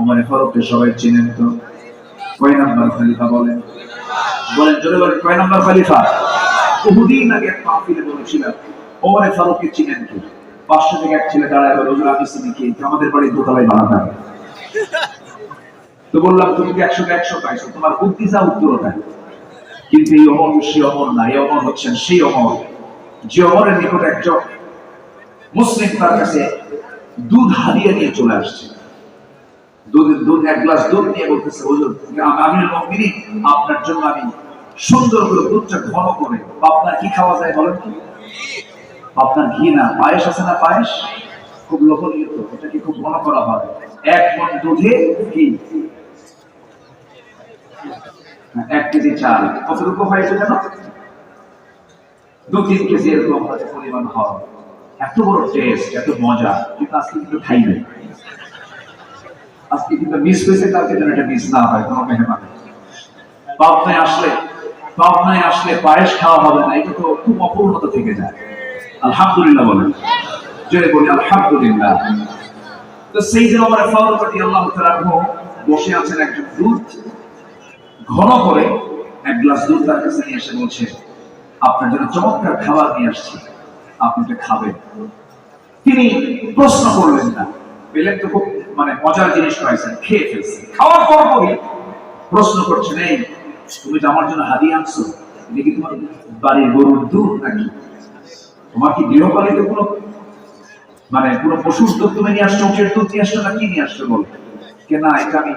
ওমরে ফারুককে সবাই চিনেন তো। কয় নাম্বার খলিফা বলেন? বলেন, জোরে বলেন, কয় নাম্বার খলিফা? বহুদিন আগে এক মাহফিলে বলেছিলাম, ওমরে ফারুককে চিনেন তো পাঁচশো থেকে এক ছেলে দাঁড়ায় বলে আমি চিনি কি? আমাদের বাড়ির দোতলায় হবে তো বললাম, তুমি কি একশো একশো পাইছো? তোমার বুদ্ধি যা উত্তর ওটা কিন্তু এই অমর সে অমর না, এই অমর হচ্ছেন সেই অমর যে অমরের নিকট একজন মুসলিম তার কাছে দুধ হারিয়ে নিয়ে চলে আসছে। এক আপনার জন্য আমি সুন্দর করে দুধটা ঘন করে আপনার কি খাওয়া যায় বলেন কি আপনার ঘি না, পায়েস আছে না পায়েস? খুব খুব ঘন করা এক মন দুধে এক কেজি চাল, কতটুকু হয় এটা জানো? দু তিন কেজি এরকম পরিমাণ হয়। এত বড় টেস্ট এত মজা, কিন্তু আজকে কিন্তু খাইবে। আজকে কিন্তু মিস হয়েছে যেন এটা মিস না হয় কোনো মেহমান। পাবনায় আসলে পাবনায় আসলে পায়েস খাওয়া হবে না, এটা তো খুব অপূর্ণতা থেকে যায়। আলহামদুলিল্লাহ জোরে বলি, আলহামদুলিল্লাহ। তো সেই আমার তাআলা বসে আছেন একজন দুধ ঘন করে এক গ্লাস দুধ তার কাছে নিয়ে এসে বলছে, আপনার জন্য চমৎকার খাবার নিয়ে আসছি, আপনি খাবেন। তিনি প্রশ্ন করলেন না। পেলেন তো খুব মানে মজার জিনিস পাইছেন খেয়ে ফেলছেন খাওয়ার পর পরই প্রশ্ন করছেন, এই, তুমি যে আমার জন্য হাদিয়ে আনছো কি তোমার বাড়ির গরুর দুধ নাকি? তোমার কি গৃহপালিত কোনো মানে পুরো পশুর দুধ তুমি নিয়ে আসছো উঠের দুধ নিয়ে আসছো, না কি নিয়ে আসছো বল? কে না, এটা আমি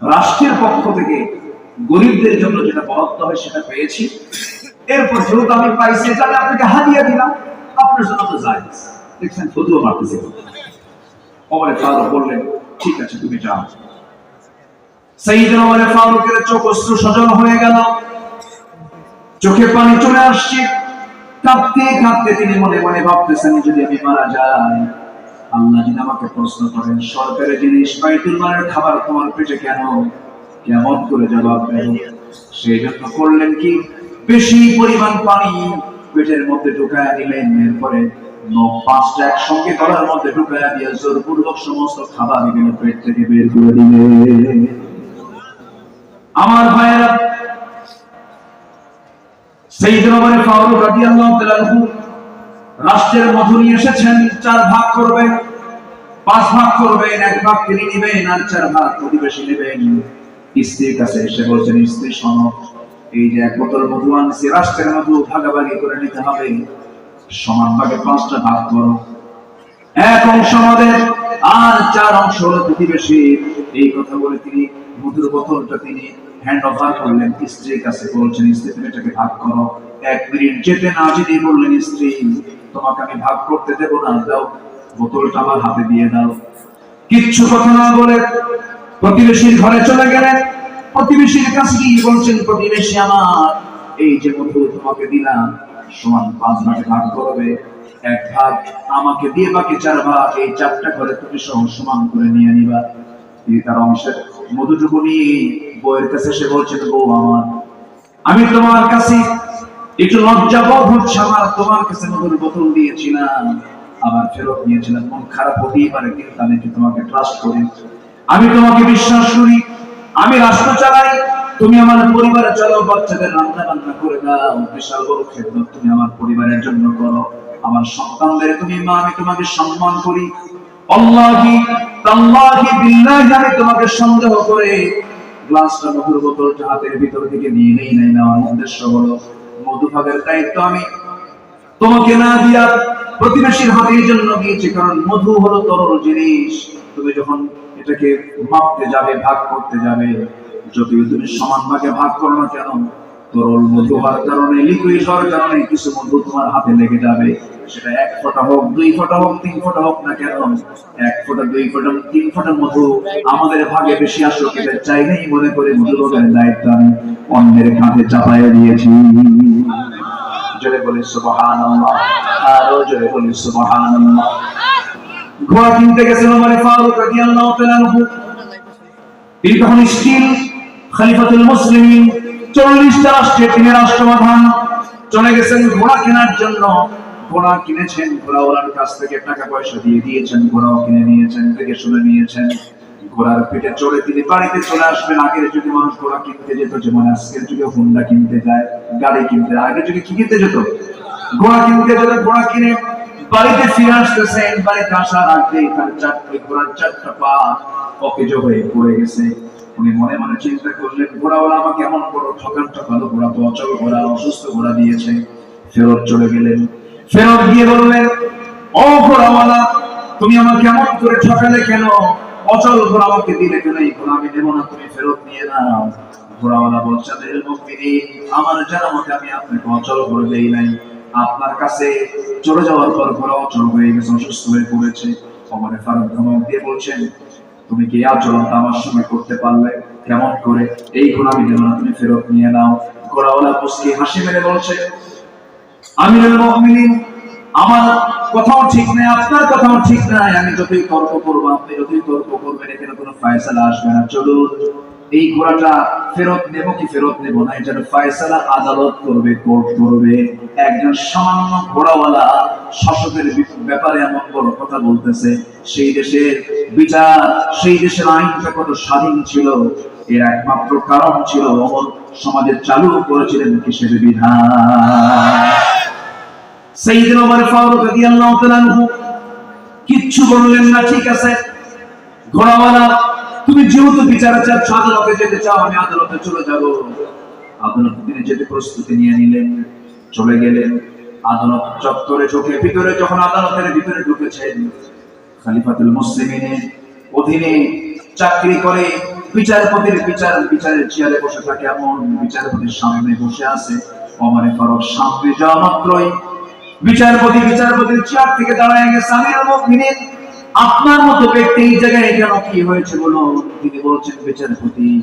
রাষ্ট্রের পক্ষ থেকে গরিবদের জন্য যেটা বরাদ্দ হয় সেটা পেয়েছি। এরপর যেহেতু আমি পাইছি আমি আপনাকে হাদিয়া দিলাম। আপনার জন্য তো যাই দেখছেন থুতুও মারতেছে। ওমরে ফারুক বললেন, ঠিক আছে, তুমি যাও। সাইয়েদনা ওমরে ফারুকের চোখ অশ্রু সজল হয়ে গেল। চোখে পানি চলে আসছে। কাঁদতে কাঁদতে তিনি মনে মনে ভাবতেছেন, যদি আমি মারা যাই, আল্লাহ যদি আমাকে প্রশ্ন করেন সরকারের জিনিস বাইতুল মালের খাবার তোমার পেটে কেন? কেমন করে জবাব দেব? সেই জন্য করলেন কি? বেশি পরিমাণ পানি পেটের মধ্যে ঢুকায় নিলেন। এরপরে পাঁচটা একসঙ্গে গলার মধ্যে দিয়ে জোরপূর্বক সমস্ত খাবার এগুলো পেট থেকে বের করে দিলে। আমার ভাইয়েরা সেই রাষ্ট্রের মধু নিয়ে এসেছেন, চার ভাগ করবেন, পাঁচ ভাগ করবেন, এক ভাগ তিনি নেবেন আর চার ভাগ প্রতিবেশী নেবেন। স্ত্রীর কাছে এসে বলছেন, স্ত্রী, শোন, এই যে এক বোতল মধু আনছি, রাষ্ট্রের মধু ভাগাভাগি করে নিতে হবে। সমান ভাগে পাঁচটা ভাগ করো। এক অংশ আমাদের, আর চার অংশ হলো এই কথা বলে তিনি মধুর বোতলটা তিনি হ্যান্ড ওভার করলেন। স্ত্রীর কাছে বলছেন, স্ত্রী, তুমি এটাকে ভাগ করো। এক মিনিট যেতে না যেতেই বললেন, স্ত্রী, তোমাকে আমি ভাগ করতে দেবো না। দাও, বোতলটা আমার হাতে দিয়ে দাও। কিচ্ছু কথা না বলে প্রতিবেশীর ঘরে চলে গেলেন। প্রতিবেশীর কাছে গিয়ে বলছেন, প্রতিবেশী আমার, এই যে মধু তোমাকে দিলাম সমান পাঁচ ভাগে ভাগ করবে। এক ভাগ আমাকে দিয়ে বাকি চার ভাগ এই চারটা ঘরে তুমি সহ সমান করে নিয়ে নিবা। তিনি তার অংশের মধুটুকু নিয়ে বউয়ের কাছে সে বলছেন বউ আমার, আমি তোমার কাছে একটু লজ্জা বোধ হচ্ছে আমার, তোমার কাছে মধুর বোতল দিয়েছিলাম, আবার ফেরত নিয়েছিলাম। মন খারাপ হতেই পারে, কিন্তু আমি তোমাকে ট্রাস্ট করি। আমি তোমাকে বিশ্বাস করি, আমি রাস্তা চালাই তুমি আমার পরিবারে চলো, বাচ্চাদের রান্না বান্না করে দাও। বিশাল বড় খেদমত তুমি আমার পরিবারের জন্য করো। আমার সন্তানদের তুমি, মা, আমি তোমাকে সম্মান করি। দিয়েছি, কারণ মধু হলো তরল জিনিস। তুমি যখন এটাকে মাপতে যাবে, ভাগ করতে যাবে যদিও তুমি সমান ভাগে ভাগ করো না কেন? তরল মধু হওয়ার কারণে লিকুইড হওয়ার কারণে কিছু মধু তোমার হাতে লেগে যাবে। সেটা এক ফোঁটা হোক, দুই ফোঁটা হোক, তিন ফোঁটা হোক না কেন? এক ফোঁটা, দুই ফোঁটা, তিন ফোঁটা মধু আমাদের ভাগে বেশি আসুক এটা চাইলেই মনে করে মধু রোগের দায়িত্ব আমি অন্যের কাঁধে চাপাইয়ে দিয়েছি। জোরে বলি, সুবহানাল্লাহ। আরও জোরে বলি, সুবহানাল্লাহ। ঘোড়া কিনতে গেছেন ওমর ফারুক রাদিয়াল্লাহু তাআলা তিনি তখন স্টিল খলিফাতুল মুসলিমিন, চল্লিশটা রাষ্ট্রে তিনি রাষ্ট্রপ্রধান। চলে গেছেন ঘোড়া কেনার জন্য। ঘোড়া কিনেছেন, ঘোড়াওয়ালার কাছ থেকে টাকা পয়সা দিয়ে দিয়েছেন, ঘোড়াও কিনে নিয়েছেন, থেকে শুনে নিয়েছেন। ঘোড়ার পিঠে চড়ে তিনি বাড়িতে চলে আসবেন। আগের যুগে মানুষ ঘোড়া কিনতে যেত, যেমন আজকের যুগে হুন্ডা কিনতে যায়, গাড়ি কিনতে যায়। আগের যুগে কি কিনতে যেত? ঘোড়া কিনতে যেত, ঘোড়া কিনে বাড়িতে ফিরে আসতেছেন বাড়িতে আসার আগে তার চারটে ঘোড়ার চারটা পা অকেজ হয়ে পড়ে গেছে। উনি মনে মনে চিন্তা করলেন ঘোড়াওয়ালা আমাকে এমন বড় ঠকান ঠকালো ঘোড়া তো অচল ঘোড়া অসুস্থ ঘোড়া দিয়েছে। ফেরত চলে গেলেন। ফেরত গিয়ে বললেন ও ঘোড়াওয়ালা তুমি আমাকে এমন করে ঠকালে কেন? অচল ঘোড়া আমাকে দিলে কেন? এই ঘোড়া আমি নেব না তুমি ফেরত নিয়ে নাও। ঘোড়াওয়ালা বলছে "আমিরুল মুমিনিন, আমার জানা মতে আমি আপনাকে অচল করে দেই নাই। আপনার কাছে চলে যাওয়ার পর ঘোড়া অচল হয়ে গেছে অসুস্থ হয়ে পড়েছে। অমরে ফারুক ধমক দিয়ে বলছেন তুমি কি আচরণটা আমার সময় করতে পারলে। কেমন করে? এই গোলামি আমি তুমি ফেরত নিয়ে নাও। গোড়াওয়ালা মুসকি হাসি মেরে বলছে আমিরুল মুমিনিন আমার কথাও ঠিক নাই, আপনার কথাও ঠিক নাই। আমি যতই তর্ক করব, আপনি যতই তর্ক করবেন, এখানে কোনো ফায়সালা আসবে না। চলুন। এই ঘোড়াটা ফেরত নেব কি ফেরত নেব না? এটার ফয়সালা আদালত করবে, কোর্ট করবে। একজন সামান্য ঘোড়াওয়ালা শাসকের ব্যাপারে এমন বড় কথা বলতেছে, সেই দেশের বিচার, সেই দেশের আইনটা কত স্বাধীন ছিল, এর একমাত্র কারণ ছিল অমর সমাজে চালু করেছিলেন কিসের বিধান? সাইয়েদনা ওমর ফারুক রাদিয়াল্লাহু তাআলা কিচ্ছু বললেন না, ঠিক আছে। ঘোড়াওয়ালা তুমি যেহেতু বিচারে চাচ্ছ আদালতে যেতে চাও, আমি আদালতে চলে যাব। আদালতে তিনি যেতে প্রস্তুতি নিয়ে নিলেন, চলে গেলেন। আদালত চত্বরে ঢুকে, ভিতরে যখন আদালতের ভিতরে ঢুকেছেন, খলিফাতুল মুসলিমিনের অধীনে চাকরি করে বিচারপতির বিচার, বিচারের চেয়ারে বসে থাকে এমন বিচারপতির সামনে বসে আছে অমানে ফারুক সামনে যাওয়া মাত্রই বিচারপতি, বিচারপতির চেয়ার থেকে দাঁড়ায় গেছে। আমিরুল মুমিনিন আপনার মতো ব্যক্তি এই জায়গায় কেন কি হয়েছে বলুন? তিনি বলছেন, বিচারপতি,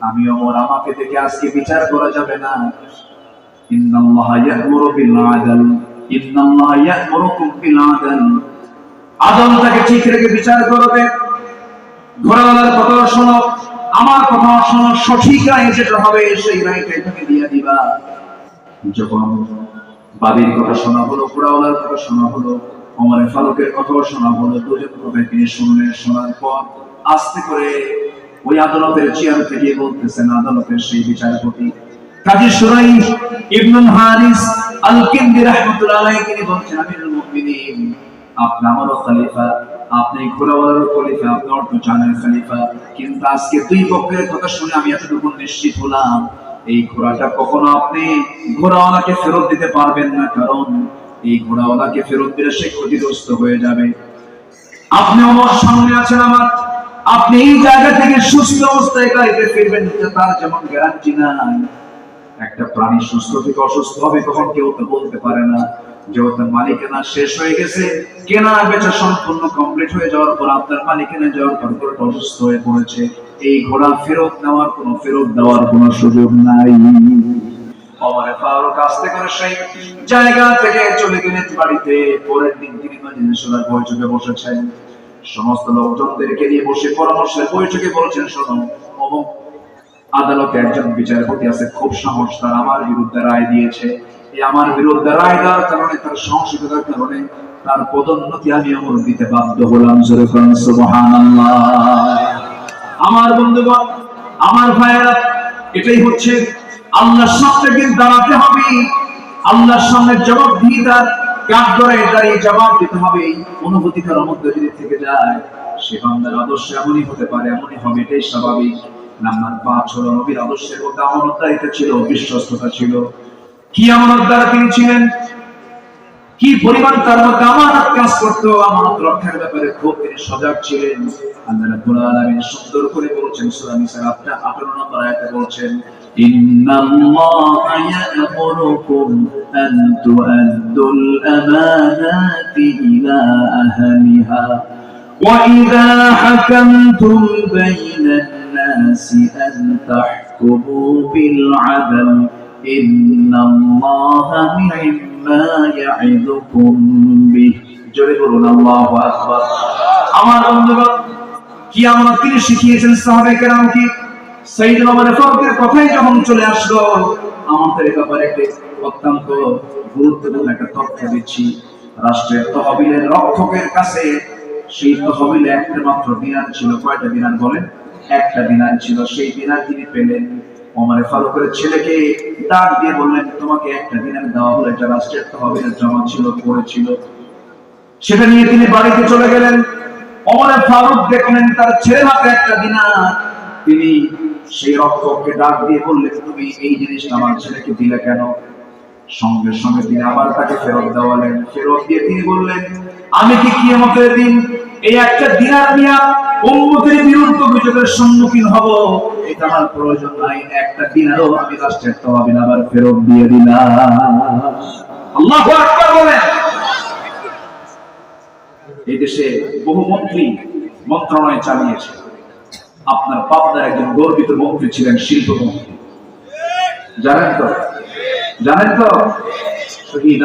আমি অমর, আমাকে দেখে আজকে বিচার করা যাবে না। বিল বিল আমার কথা সঠিক দিয়ে দিবা। যখন বাবির কথা শোনা হলো, ঘোড়াওয়ালার কথা শোনা হলো অমরের ফারুকের কথাও শোনা হলো দুজন কথা তিনি শুনলেন শোনার পর আস্তে করে ওই আদালতের চেয়ার থেকে বলতেছেন, আদালতের সেই বিচারপতি। কাজী সুরাই ইবনুল হারিস আল কিন্দি রাহমাতুল্লাহ আলাইহি তিনি বলছেন, আমিরুল মুমিনিন, আপনি আমারও খলিফা, আপনি ঘোড়াওয়ালারও খলিফা, আপনি অর্থ জানেন খলিফা। কিন্তু আজকে দুই পক্ষের কথা শুনে আমি এতটুকু নিশ্চিত হলাম, এই ঘোড়াটা কখনো আপনি ঘোড়াওয়ালাকে ফেরত দিতে পারবেন না, কারণ এই ঘোড়াওয়ালাকে ফেরত দিলে সে ক্ষতিগ্রস্ত হয়ে যাবে। আপনি আমার আছেন আমার। আপনি এই জায়গা থেকে সুস্থ অবস্থায় গাড়িতে ফিরবেন তার যেমন গ্যারান্টি নাই। একটা প্রাণী সুস্থ থেকে অসুস্থ হবে তখন কেউ তো বলতে পারে না। মালিকানা শেষ হয়ে গেছে, কেনা বেচা সম্পূর্ণ কমপ্লিট হয়ে যাওয়ার পর আপনার মালিকানা যাওয়ার পর অসুস্থ হয়ে পড়েছে। এই ঘোড়া ফেরত নেওয়ার কোনো ফেরত দেওয়ার কোনো সুযোগ নাই। অমরে ফারুক আস্তে করে সেই জায়গা থেকে চলে গেলেন বাড়িতে। পরের দিন তিনি মজলিসুলার বৈঠকে বসেছেন। সমস্ত লোকজনদেরকে নিয়ে বসে পরামর্শের বৈঠকে বলছেন, শোনো আদালতে একজন বিচারপতি আছে, খুব সাহস তার, আমার বিরুদ্ধে রায় দিয়েছে। এই আমার বিরুদ্ধে রায় দেওয়ার কারণে, তার সংশোধনের কারণে তার পদোন্নতি আমি অমর দিতে বাধ্য হলাম আমার বন্ধুগণ, আমার ভাইয়েরা, এটাই হচ্ছে আল্লাহর সামনে দিন দাঁড়াতে হবে। আল্লাহর সামনে জবাব দিয়ে তার কাঠ ধরে দাঁড়িয়ে জবাব দিতে হবে। অনুভূতি তার মধ্যে যদি থেকে যায়, সে বান্দার আদর্শ এমনই হতে পারে, এমনই হবে, এটাই স্বাভাবিক। নাম্বার পাঁচ নবীর আদর্শের মধ্যে ছিল, বিশ্বস্ততা ছিল। কি তিনি ছিলেন? কি পরিমাণ তার মধ্যে আমানত কাজ করতো? আমানত রক্ষার ব্যাপারে খুব তিনি সজাগ ছিলেন। আল্লাহ রাব্বুল আলামিন সুন্দর করে বলছেন, সূরা নিসার 18 নম্বর আয়াতে বলছেন ইন্নাল্লাহা ইয়া'মুরুকুম আন তু'আদ্দুল আমানাতি ইলা আহলিহা وإذا حكمتم بين الناس أن تحكموا بالعدل إن الله مما يعظكم به জোরে বলুন আল্লাহু আকবার আমার বন্ধুগণ কি আমরা তিনি শিখিয়েছেন সাহাবে কেরাম কি ওমর কথাই যখন চলে আসলো আমাদের ব্যাপারে অত্যন্ত গুরুত্বপূর্ণ একটা তথ্য দিচ্ছি। রাষ্ট্রের তহবিলের রক্ষকের কাছে সেই তহবিলে একটা মাত্র ছিল। কয়টা বলেন? একটা ছিল, সেই তিনি পেলেন ওমর ফারুকের ছেলেকে। ডাক দিয়ে বললেন, তোমাকে একটা দিনার দেওয়া হলো। এটা রাষ্ট্রের তহবিলের জমা ছিল পড়েছিল সেটা নিয়ে তিনি বাড়িতে চলে গেলেন। অমরে ফারুক দেখলেন তার ছেলের হাতে একটা দিনার তিনি সেই রক্ষককে ডাক দিয়ে বললেন, তুমি এই জিনিসটা আমার ছেলেকে দিলে কেন? সঙ্গে সঙ্গে তিনি আবার তাকে ফেরত দেওয়ালেন। ফেরত দিয়ে তিনি বললেন, আমি কি কিয়ামতের দিন এই একটা দিনার নিয়ে উম্মতের বিরুদ্ধ অভিযোগের সম্মুখীন হব? এটা আমার প্রয়োজন নাই। একটা দিনারও আমি রাষ্ট্রের তহবিল আবার ফেরত দিয়ে দিলাম। আল্লাহু এই দেশে বহু মন্ত্রী মন্ত্রণালয় চালিয়েছে। আপনার পাবনার একজন গর্বিত মন্ত্রী ছিলেন শিল্পমন্ত্রী। জানেন তো? জানেন তো? শহীদ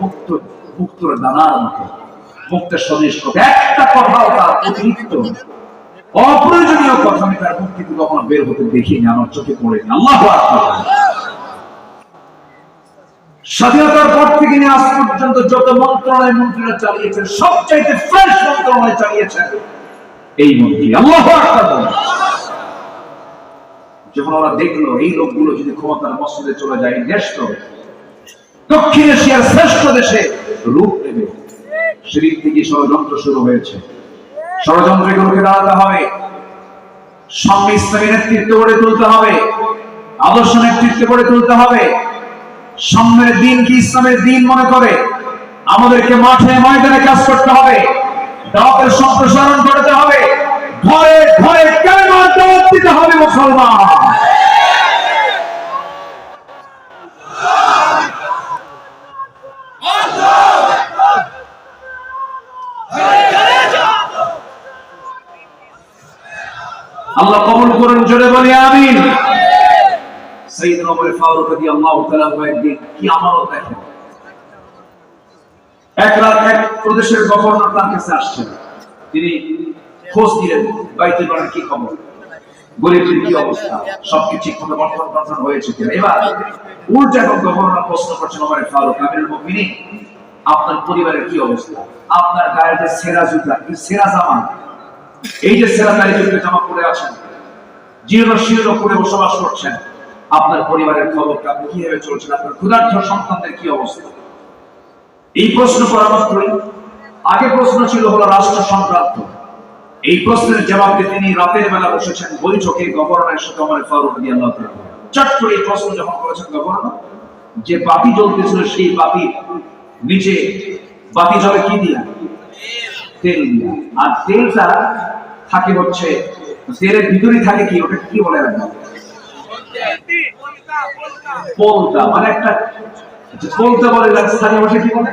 মুক্ত একটা অতিরিক্ত। অপ্রয়োজনীয় কথা আমি তার থেকে কখনো বের হতে দেখিনি। আমার চোখে পড়েনি আল্লাহ স্বাধীনতার পর থেকে নিয়ে আজ পর্যন্ত যত মন্ত্রণালয় মন্ত্রীরা চালিয়েছেন, সবচাইতে ফ্রেশ মন্ত্রণালয় চালিয়েছেন। এই মন্ত্রী আল্লাহ যখন ওরা দেখল এই লোকগুলো যদি ক্ষমতার মসজিদে চলে যায় দেশ তো দক্ষিণ এশিয়ার শ্রেষ্ঠ দেশে রূপ নেবে। সেদিক থেকে ষড়যন্ত্র শুরু হয়েছে। ষড়যন্ত্রগুলোকে দাঁড়াতে হবে। সামনে ইসলামী নেতৃত্ব গড়ে তুলতে হবে। আদর্শ নেতৃত্ব গড়ে তুলতে হবে। সামনের দিন কি ইসলামের দিন মনে করে? আমাদেরকে মাঠে ময়দানে কাজ করতে হবে। দাওয়াতের সম্প্রসারণ করতে হবে। ঘরে ঘরে কেমন দাওয়াত দিতে হবে মুসলমান। আল্লাহ কবুল করুন, জোরে বলি, আমিন। ওমর ফারুক তাআলা একদিন কি আমানত দেখেন এক রাত এক প্রদেশের গভর্নর তার কাছে আসছেন। তিনি খোঁজ কি খবর? গরিবের কি অবস্থা? ঠিক মতো হয়েছে কিনা? এবার এখন গভর্নর প্রশ্ন করছেন ফারুক আপনার পরিবারের কি অবস্থা? আপনার গায়ে যে সেরা জুতা সেরা জামা? এই যে সেরা জুতা জামা পরে আছেন জীর্ণ শীর্ণ করে বসবাস করছেন আপনার পরিবারের খবরটা আপনি কীভাবে চলছেন? আপনার ক্ষুধার্থ সন্তানদের কি অবস্থা? এই প্রশ্ন করা মাত্রই। আগে প্রশ্ন ছিল হলো রাষ্ট্র সংক্রান্ত। এই প্রশ্নের জবাব দিয়ে তিনি রাতের বেলা বসেছেন বৈঠকে গভর্নরের সাথে আমার ফারুক আল্লাহ চট করে এই প্রশ্ন যখন করেছেন গভর্নর, যে বাতি জ্বলতেছিল সেই বাতি নিচে, বাতি জলে কি দিয়া? তেল দিয়া। আর তেলটা থাকে হচ্ছে, তেলের ভিতরে থাকে কি? ওটা কি বলে রাখব মানে একটা বলে না, স্থানীয় ভাষা কি বলে?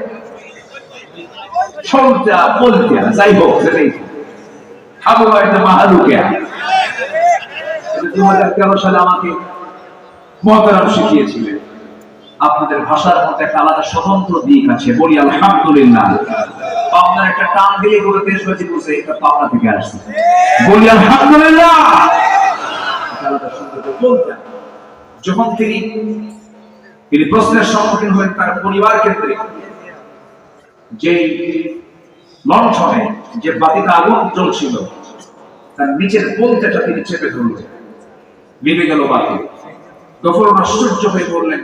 পোলটা যাই হোক, সেটাই। খাব একটা দু হাজার তেরো সালে আমাকে মহতারাম শিখিয়েছিলেন? আপনাদের ভাষার মধ্যে একটা আলাদা স্বতন্ত্র দিক আছে, বলি আলহামদুলিল্লাহ। আপনার একটা টান দিলে পুরো দেশবাসী বুঝে, এটা পাবনা থেকে আসছে। বলি আলহামদুলিল্লাহ! আলাদা বলতেন যখন তিনি তিনি প্রশ্নের সম্মুখীন হলেন তার পরিবার ক্ষেত্রে যে লণ্ঠনে যে বাতিটা আগুন জ্বলছিল, তার নিচের বলতেটা তিনি চেপে ধরলেন। নিভে গেল বাতি। তখন আশ্চর্য হয়ে পড়লেন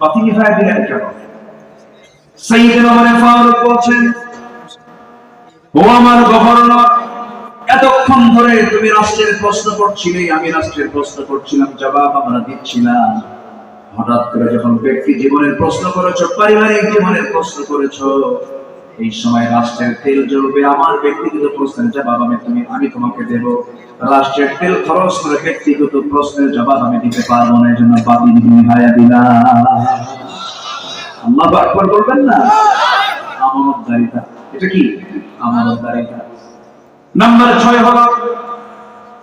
বাতি নিভায় দিলেন কেন? সাইয়েদনা মানে ফারুক বলছেন, ও আমার গভর্নর এতক্ষণ ধরে তুমি রাষ্ট্রের প্রশ্ন করছিলে, আমি রাষ্ট্রের প্রশ্ন করছিলাম, জবাব আমরা দিচ্ছিলাম হঠাৎ করে যখন ব্যক্তি জীবনের প্রশ্ন করেছ, পারিবারিক জীবনের প্রশ্ন করেছ, এই সময় রাষ্ট্রের তেল জ্বলবে, আমার ব্যক্তিগত প্রশ্নের জবাব আমি তুমি, আমি তোমাকে দেব। রাষ্ট্রের তেল খরচ করে ব্যক্তিগত প্রশ্নের জবাব আমি দিতে পারব না, এই জন্য নিহায়া দিলাম আল্লাহ আকবার বলবেন না? আমানতদারিতা, এটা কি? আমানতদারিতা। নাম্বার ছয় হলো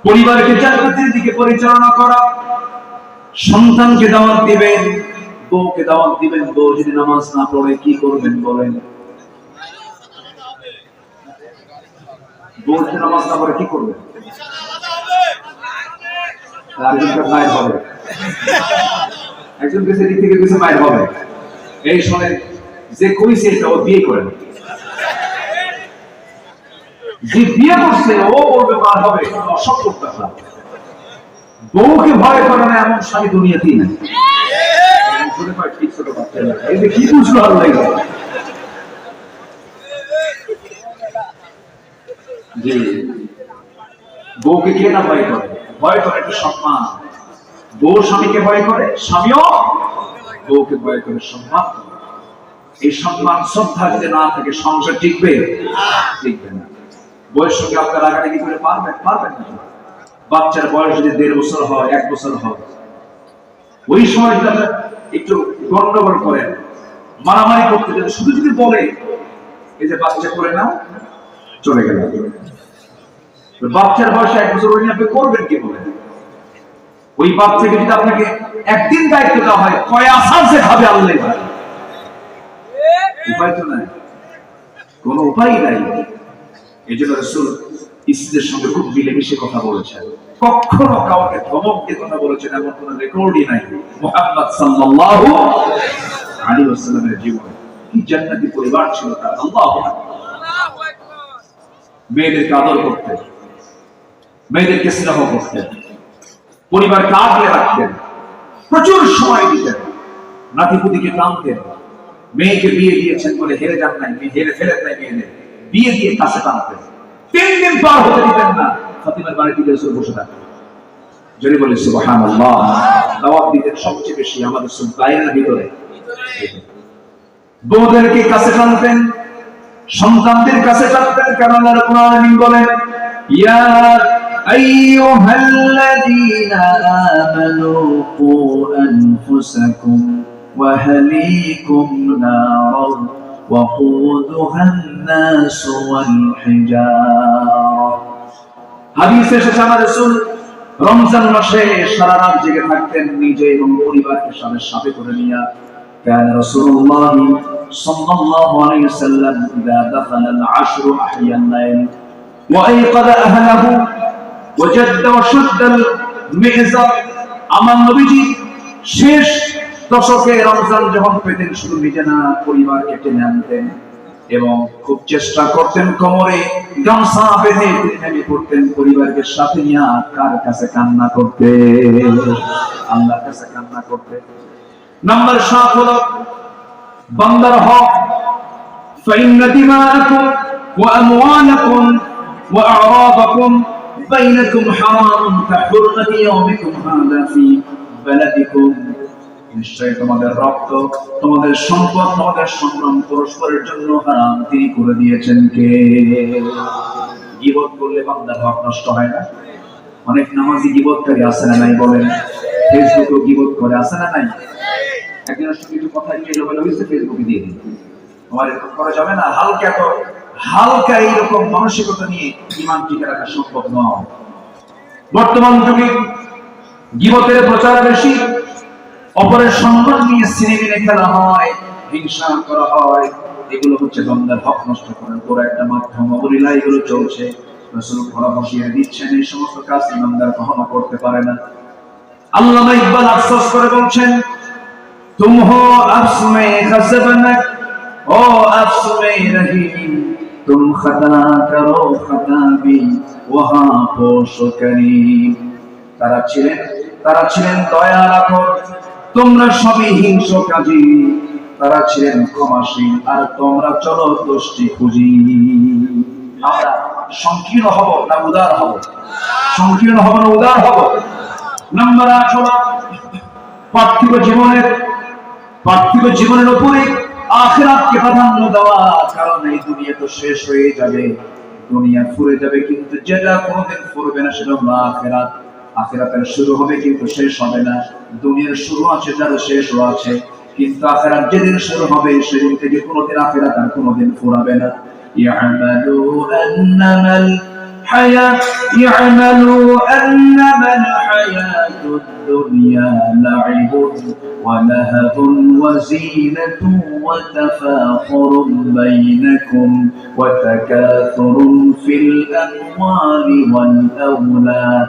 পরিবারকে জান্নাতের দিকে পরিচালনা করা। সন্তানকে দাওয়াত দিবেন, বউকে দাওয়াত দিবেন। বউ যদি নামাজ না পড়ে, কি করবেন বলেন? নামাজ না পড়ে, কি করবেন? হবে। একজন কাছে দিক থেকে কিছু মায়ের হবে। এই শোনে যে কইছে এটা ও বিয়ে করে না। বিয়ে করছে, ও বলবে মার হবে। অসম্ভব কথা বউকে ভয় করে না এমন স্বামী দুনিয়াতেই কি না ভয় করে? ভয় করে সম্মান। বউ স্বামীকে ভয় করে বউকে ভয় করে সম্মান। এই সম্মান শ্রদ্ধা যদি না থাকে, সংসার টিকবে টিকবে না। বয়স সঙ্গে আপনার রাগারাগি করে পারবেন? পারবেন না বাচ্চার বয়স যদি দেড় বছর হয়, এক বছর হয়। ওই সময় যদি আপনার একটু গন্ডগোল করেন, মারামারি করতে যদি শুধু যদি বলে, এই যে বাচ্চা করে নাও, চলে গেল। বাচ্চার বয়সে এক বছর হলে আপনি করবেন কি বলেন ওই বাচ্চাকে যদি আপনাকে একদিন দায়িত্ব দেওয়া হয়, কয় আসার সে খাবে আল্লাহ। উপায় তো নাই। কোন উপায় নাই। এই জন্য রসুল স্ত্রীদের সঙ্গে খুব মিলেমিশে কথা বলেছেন। কখনো কাউকে ধমক দিয়ে কথা বলেছেন এমন কোন রেকর্ডই নাই। মোহাম্মদ জীবনে। কি জান্নাতি পরিবার ছিল তার? আল্লাহু আদর করতেন। মেয়েদেরকে স্নেহ করতেন। পরিবারকে রাখতেন। প্রচুর সময় দিতেন। নাতিপুতিকে টানতেন। মেয়েকে বিয়ে দিয়েছেন বলে হেরে যান নাই মেয়ে হেরে ফেলেন নাই মেয়েদের। বিয়ে দিয়ে কাছে টানতেন। তিন দিন পার হতে দিতেন না। ফাতিমার বাড়িতে গিয়ে রসুল বসে থাকতেন। যদি বলি সুবহান আল্লাহ দাওয়াত দিতেন সবচেয়ে বেশি আমাদের সব ভিতরে। বউদেরকে কাছে টানতেন, সন্তানদের কাছে টানতেন কারণ আল্লাহর কোরআন বলেন, ইয়া আইয়ুহাল্লাযীনা আমানু কু আনফুসাকুম ওয়া আহলিকুম নারান। وقودها الناس والحجارة হাদিসে এসেছে আমার রাসূল রমজান মাসে সারা রাত জেগে থাকতেন নিজে এবং পরিবারকে সাথে সাথে করে নিয়ে كان رسول الله صلى الله عليه وسلم إذا دخل العشر أحيا الليل وأيقظ أهله وجد وشد المئزر আমার নবীজি শেষ দশকে রমজান যখন পেতেন শুধু নিজে না পরিবারকে টেনে আনতেন এবং খুব চেষ্টা করতেন কোমরে গামছা বেঁধে তিনি নেমে পড়তেন পরিবারকে সাথে নিয়ে কার কাছে কান্না করতে আল্লাহর কাছে কান্না করতে নাম্বার সাত হলো বান্দার হক فإن دماءكم وأموالكم وأعراضكم بينكم حرام كحرمة يومكم هذا في بلدكم নিশ্চয় তোমাদের রক্ত, তোমাদের সম্পদ, তোমাদের সংগ্রাম পরস্পরের জন্য হারাম তিনি করে দিয়েছেন কে? গিবত করলে বান্দার হক নষ্ট হয় না? অনেক নামাজি গিবতকারী আছে না নাই বলেন? ফেসবুকেও গিবত করে, আছে না নাই? সঙ্গে একটু কথা হয়েছে ফেসবুকে দিয়ে দিন। তোমার এরকম করা যাবে না? হালকা হালকা এইরকম মানসিকতা নিয়ে ইমান টিকে রাখা সম্ভব নয়। বর্তমান যুগে গিবতের প্রচার বেশি অপরের সম্মান নিয়ে সিনেমিনে খেলা হয় হিংসা করা হয়। এগুলো হচ্ছে দমদার হক নষ্ট করার পর একটা মাধ্যম। অবলীলা এগুলো চলছে। রসুল দিচ্ছেন, এই সমস্ত কাজ ইমানদার কখনো করতে পারে না। আল্লাহ ইকবাল আফসোস করে বলছেন, তুম হো ও রহিম। তুম করো ওহা পোষ তারা ছিলেন তারা ছিলেন দয়া রাখো তোমরা সবই হিংসকাজী তারা ছিলেন ক্ষমাশীল আর তোমরা চলো দোষটি খুঁজি। আমরা সংকীর্ণ হব না উদার হব? সংকীর্ণ হব না উদার হব? নাম্বার পার্থিব জীবনের পার্থিব জীবনের উপরে আখেরাতকে প্রাধান্য দেওয়া কারণ এই দুনিয়া তো শেষ হয়ে যাবে। দুনিয়া ফুরে যাবে, কিন্তু যেটা কোনোদিন ফুরবে না সেটা হলো আখেরাত। আখেরাতের শুরু হবে কিন্তু শেষ হবে না দুনিয়ার শুরু আছে যার শেষও আছে কিন্তু আখেরাত যেদিন শুরু হবে সেদিন থেকে কোনোদিন আখেরাত আর কোনোদিন ফুরাবে না يعملوا أنما الحياة يعملوا أنما الحياة الدنيا لعب ولهب وزينة وتفاخر بينكم وتكاثر في الأموال والأولاد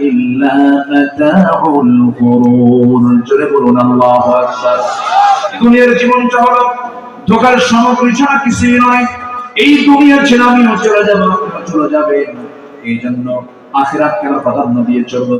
إلا متاع الغرور জোরে বলুন আল্লাহ আকবার দুনিয়ার জীবনটা হলো ধোকার সামগ্রী ছাড়া কিছুই নয় এই দুনিয়া ছেড়ে আমিও চলে যাবো আপনিও চলে যাবেন এই জন্য আখিরাত কেন প্রাধান্য দিয়ে চলবো